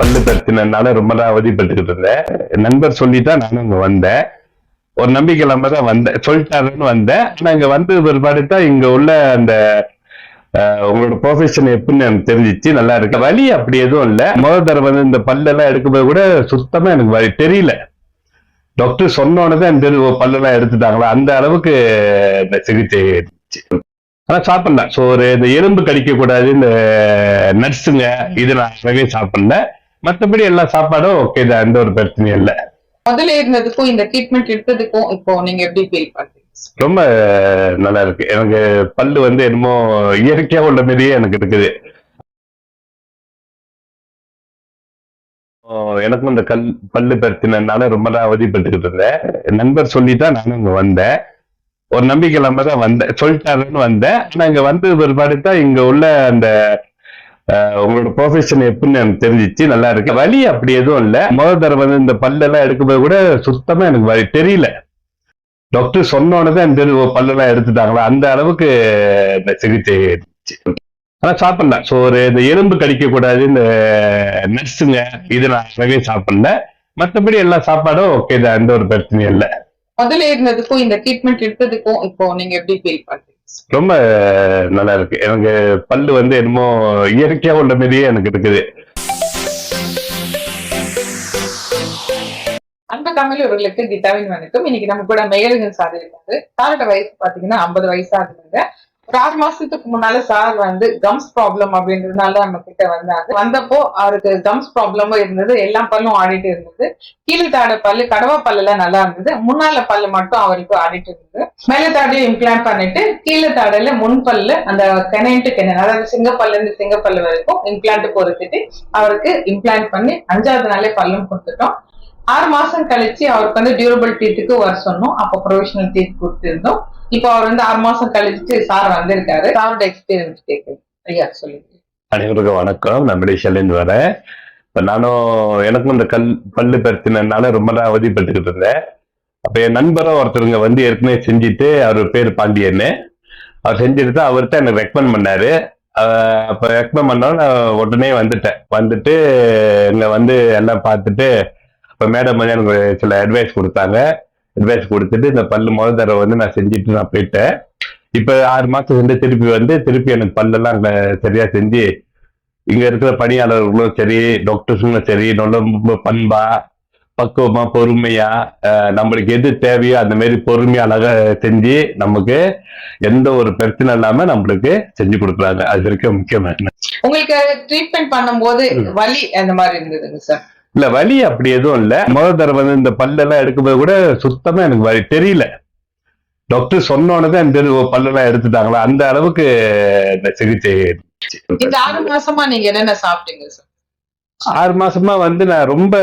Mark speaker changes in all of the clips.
Speaker 1: பல்லு பிரச்சனைனால ரொம்ப நான் அவதிப்பட்டுக்கிட்டு இருந்தேன். நண்பர் சொல்லிதான் நானும் இங்க வந்தேன். ஒரு நம்பிக்கை இல்லாம தான் வந்தேன். சொல்லிட்டாருன்னு வந்தேன். ஆனா இங்க வந்தது பிற்பாடு தான் இங்க உள்ள அந்த உங்களோட ப்ரொஃபஷன் எப்படின்னு எனக்கு தெரிஞ்சிச்சு. நல்லா இருக்கு. வலி அப்படி எதுவும் இல்லை. முதல் தடவை வந்து இந்த பல்லெல்லாம் எடுக்கும்போது கூட சுத்தமா எனக்கு வலி தெரியல. டாக்டர் சொன்னோன்னே தான் எனக்கு தெரியும், ஓ, பல்லெல்லாம் எடுத்துட்டாங்களா? அந்த அளவுக்கு இந்த சிகிச்சை ஆனா சாப்பிடல. ஸோ ஒரு இந்த எலும்பு கடிக்க கூடாது இந்த நட்ஸுங்க இது நான் சாப்பிடல. மற்றபடி எல்லா சாப்பாடும் ஓகே தான் எந்த ஒரு பிரச்சனையும் இல்லை.
Speaker 2: முதல்ல இருந்ததுக்கும் இந்த ட்ரீட்மெண்ட் எடுத்ததுக்கும் இப்போ நீங்க எப்படி ஃபீல் பண்றீங்க?
Speaker 1: ரொம்ப நல்லா இருக்கு. எனக்கு பல்லு வந்து என்னமோ இயற்கையா உள்ள மாதிரியே எனக்கு இருக்குது. எனக்கும் இந்த கல் பல்லு பிரச்சனைனால ரொம்ப நாள் அவதிப்பட்டுக்கிட்டு இருந்தேன். நண்பர் சொல்லிதான் நானும் இங்க வந்தேன். ஒரு நம்பிக்கை இல்லாம தான் வந்தேன். சொல்லிட்டாருன்னு வந்தேன். ஆனா இங்க வந்து பிற்பாடு தான் இங்க உள்ள அந்த உங்களோட ப்ரொஃபஷன் எப்படின்னு எனக்கு தெரிஞ்சிச்சு நல்லா இருக்கு. வலி அப்படி எதுவும் இல்லை. முதல் தடவை வந்து இந்த பல்லெல்லாம் எடுக்கும்போது கூட சுத்தமா எனக்கு வலி தெரியல. டாக்டர் சொன்னோன்னு தான் எனக்கு பல்லெல்லாம் எடுத்துட்டாங்களா? அந்த அளவுக்கு இந்த சிகிச்சை இருந்துச்சு ஆனா சாப்பிடல. ஸோ ஒரு இந்த எலும்பு கடிக்க கூடாது இந்த நட்ஸுங்க இது நான் அறவே சாப்பிடல. மற்றபடி எல்லா சாப்பாடும் ஓகே தான். எந்த ஒரு பிரச்சனையும் இல்லை.
Speaker 2: முதல்ல இருந்ததுக்கும் இந்த ட்ரீட்மெண்ட் எடுத்ததுக்கும் இப்போ நீங்க எப்படி ஃபீல் பண்றீங்க?
Speaker 1: ரொம்ப நல்லா இருக்கு. எனக்கு பல்லு வந்து என்னமோ இயற்கையா உள்ள மாதிரியே எனக்கு இருக்குது.
Speaker 2: அன்பு தமிழர்களுக்கு கீதாவின் வணக்கம். இன்னைக்கு நம்ம கூட மேகலிங்கன் சார் இருக்காரு. சாரோட வயசு பாத்தீங்கன்னா ஐம்பது வயசா இருக்குங்க ஒரு ஆறு மாசத்துக்கு முன்னால சார் வந்து கம்ஸ் ப்ராப்ளம் அப்படின்றதுனால நம்ம கிட்ட வந்தாங்க. வந்தப்போ அவருக்கு கம்ஸ் ப்ராப்ளமும் இருந்தது எல்லா பல்லும் ஆடிட்டு இருந்தது. கீழே தாட பல்லு கடவா பல்லுலாம் நல்லா இருந்தது. முன்னால பல்லு மட்டும் அவருக்கு ஆடிட்டு இருந்தது. மேல தாடையும் இம்ப்ளான் பண்ணிட்டு கீழே தாடையில முன் பல்லு அந்த கெனைன்ட்டு கெனன் அதாவது சிங்கப்பல்ல இருந்து சிங்கப்பல்லு வரைக்கும் இம்ப்ளான்ட் பொறுத்துட்டு அவருக்கு இம்ப்ளான்ட் பண்ணி அஞ்சாவது நாளே பல்லும் கொடுத்துட்டோம். ஆறு மாசம் கழிச்சு அவருக்கு வந்து டியூரபிள் டீத்துக்கு வர சொன்னோம். அப்போ ப்ரொவிஷனல் டீத் கொடுத்துருந்தோம். இப்போ அவர் வந்து ஆறு மாசம் கழிச்சு சார் வந்திருக்காரு. சாரோட எக்ஸ்பீரியன்ஸ் கேட்குறேன் ஐயா சொல்லுங்க.
Speaker 1: அனைவருக்கும் வணக்கம். நான் மலேசியாலேருந்து வரேன் இப்போ நானும் எனக்கும் இந்த கல் பல்லு பிரச்சனைனால ரொம்ப நாள் அவதிப்பட்டுக்கிட்டு இருந்தேன். அப்போ என் நண்பரும் ஒருத்தருங்க வந்து ஏற்கனவே செஞ்சுட்டு அவர் பேர் பாண்டியன்னு. அவர் செஞ்சுட்டு தான் அவர்கிட்ட எனக்கு ரெக்கமெண்ட் பண்ணாரு. அப்போ ரெக்கமெண்ட் பண்ணோம் நான் உடனே வந்துட்டேன். வந்துட்டு இங்கே வந்து எல்லாம் பார்த்துட்டு இப்போ மேடம் வந்து எனக்கு சில அட்வைஸ் கொடுத்தாங்க. அட்வைஸ் கொடுத்துட்டு இந்த பல்லு முதல் தடவை வந்து நான் செஞ்சுட்டு நான் போயிட்டேன். இப்போ ஆறு மாசம் சென்று திருப்பி வந்து திருப்பி எனக்கு பல்லெல்லாம் சரியா செஞ்சு இங்க இருக்கிற பணியாளர்களும் சரி டாக்டர்ஸுங்களும் சரி ரொம்ப பண்பா பக்குவமா பொறுமையா நம்மளுக்கு எது தேவையோ அந்த மாதிரி பொறுமையா அழகா செஞ்சு நமக்கு எந்த ஒரு பிரச்சனை இல்லாம நம்மளுக்கு செஞ்சு கொடுக்குறாங்க. அது வரைக்கும் முக்கியமான
Speaker 2: உங்களுக்கு ட்ரீட்மெண்ட் பண்ணும்போது. வலி அந்த மாதிரி இருந்ததுங்க சார்?
Speaker 1: இல்ல வலி அப்படி எதுவும் இல்ல. முதல் தடவை வந்து இந்த பல்லெல்லாம் எடுக்கும்போது கூட சுத்தமா எனக்கு வலி. தெரியல. டாக்டர் சொன்னோன்னே தான் ஓ, பல்லெல்லாம் எடுத்துட்டாங்களா? அந்த அளவுக்கு இந்த சிகிச்சை.
Speaker 2: இந்த ஆறு மாசமா நீங்க என்னென்ன சாப்பிட்டீங்க சார்
Speaker 1: ஆறு மாசமா வந்து நான் ரொம்ப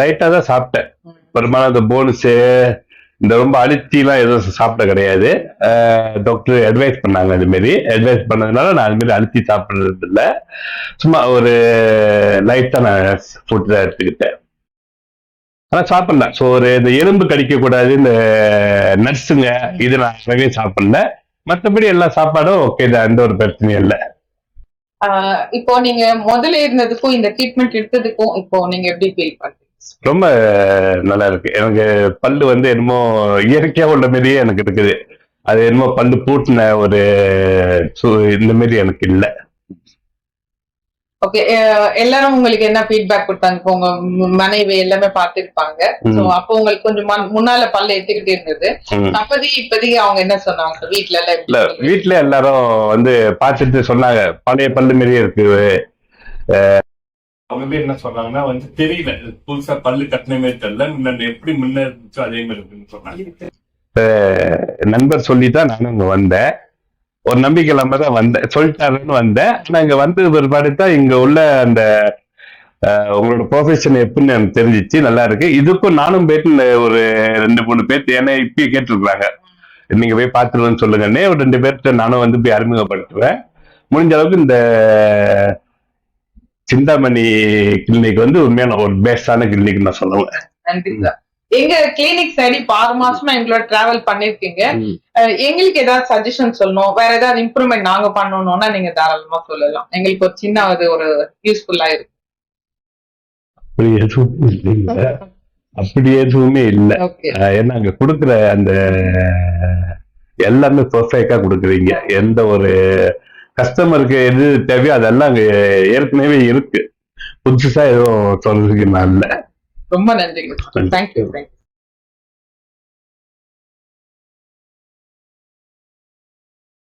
Speaker 1: லைட்டா தான் சாப்பிட்டேன். பெரும்பாலும் இந்த போனஸு இந்த ரொம்ப அழுத்திலாம் எதுவும் சாப்பிட கிடையாது. டாக்டர் அட்வைஸ் பண்ணாங்க அதுமாரி அட்வைஸ் பண்ணதுனால நான் அதுமாரி அழுத்தி சாப்பிடுறது இல்லை சும்மா ஒரு லைட்டாக நான் ஃபுட் தான் எடுத்துக்கிட்டேன். ஆனால் சாப்பிட்ல. ஸோ ஒரு இந்த எலும்பு கடிக்கக்கூடாது இந்த நட்ஸுங்க இது நான் அறவே சாப்பிட்ல. மற்றபடி எல்லா சாப்பாடும் ஓகே தான். எந்த ஒரு பிரச்சனையும் இல்லை.
Speaker 2: இப்போ நீங்க முதல்ல இருந்ததுக்கும் இந்த ட்ரீட்மெண்ட் எடுத்ததுக்கும் இப்போ நீங்க எப்படி ஃபீல் பண்றீங்க?
Speaker 1: ரொம்ப நல்லா இருக்கு. எனக்கு பல்லு வந்து என்னமோ இயற்கையா உள்ள மாதிரியே எனக்கு இருக்குது. அது என்னமோ பல்லு பூட்டின ஒரு சு- இந்த மாதிரி எனக்கு இல்ல.
Speaker 2: ஓகே எல்லாரும் உங்களுக்கு என்ன ஃபீட்பேக் கொடுத்தாங்க? இப்போ உங்க மனைவி எல்லாமே பார்த்திருப்பாங்க. சோ அப்போ உங்களுக்கு கொஞ்சம் மன்- முன்னால பல்ல எடுத்துக்கிட்டே இருந்தது. அப்போதைக்கு இப்போதைக்கு அவங்க என்ன சொன்னாங்க? வீட்ல எல்லாம்
Speaker 1: இல்ல? வீட்ல எல்லாரும் வந்து பார்த்துட்டு சொன்னாங்க. பழைய பல்லு மாதிரியே இருக்கு
Speaker 3: அவங்க வந்து என்ன சொன்னாங்கன்னா வந்து தெரியல புதுசா பல்லு கட்டின மாதிரி தெரியல. முன்னாடி எப்படி முன்ன இருந்துச்சோ அதே மாதிரி இருக்குன்னு சொன்னாங்க.
Speaker 1: நண்பர் சொல்லிதான் நானும் இங்க வந்தேன். ஒரு நம்பிக்கை இல்லாம தான் வந்தேன். சொல்லிட்டாருன்னு வந்தேன். ஆனா இங்க வந்து பிற்பாடு தான் இங்க உள்ள அந்த உங்களோட ப்ரொஃபஷன் எப்படின்னு எனக்கு தெரிஞ்சிச்சு. நல்லா இருக்கு. இதுக்கும் நானும் போயிட்டு இந்த ஒரு ரெண்டு மூணு பேர்த்து ஏன்னா இப்பயே கேட்டுருக்காங்க நீங்க போய் பார்த்துருவேன்னு சொல்லுங்கன்னே ஒரு ரெண்டு பேர்கிட்ட நானும் வந்து போய் அறிமுகப்படுத்துவேன். முடிஞ்ச அளவுக்கு இந்த சிந்தாமணி கிளினிக் வந்து உண்மையான ஒரு பெஸ்டான கிளினிக் நான் சொல்லுவேன்
Speaker 2: நன்றி சார் எங்க கிளினிக் சைடு இப்ப ஆறு மாசமா எங்களோட டிராவல் பண்ணிருக்கீங்க. எங்களுக்கு ஏதாவது சஜஷன் சொல்லணும்? வேற ஏதாவது இம்ப்ரூவ்மெண்ட் நாங்க பண்ணணும்னா நீங்க தாராளமா சொல்லலாம். எங்களுக்கு ஒரு சின்ன அது ஒரு யூஸ்ஃபுல்லா இருக்கு.
Speaker 1: அப்படி எதுவுமே இல்ல. ஏன்னா அங்க கொடுக்குற அந்த எல்லாமே பர்ஃபெக்டா கொடுக்குறீங்க. எந்த ஒரு கஸ்டமருக்கு எது தேவையோ அதெல்லாம் அங்க ஏற்கனவே இருக்கு. புதுசா எதுவும் சொல்றதுக்கு நான் இல்ல
Speaker 2: ரொம்ப நன்றிங்க. Thank you thank you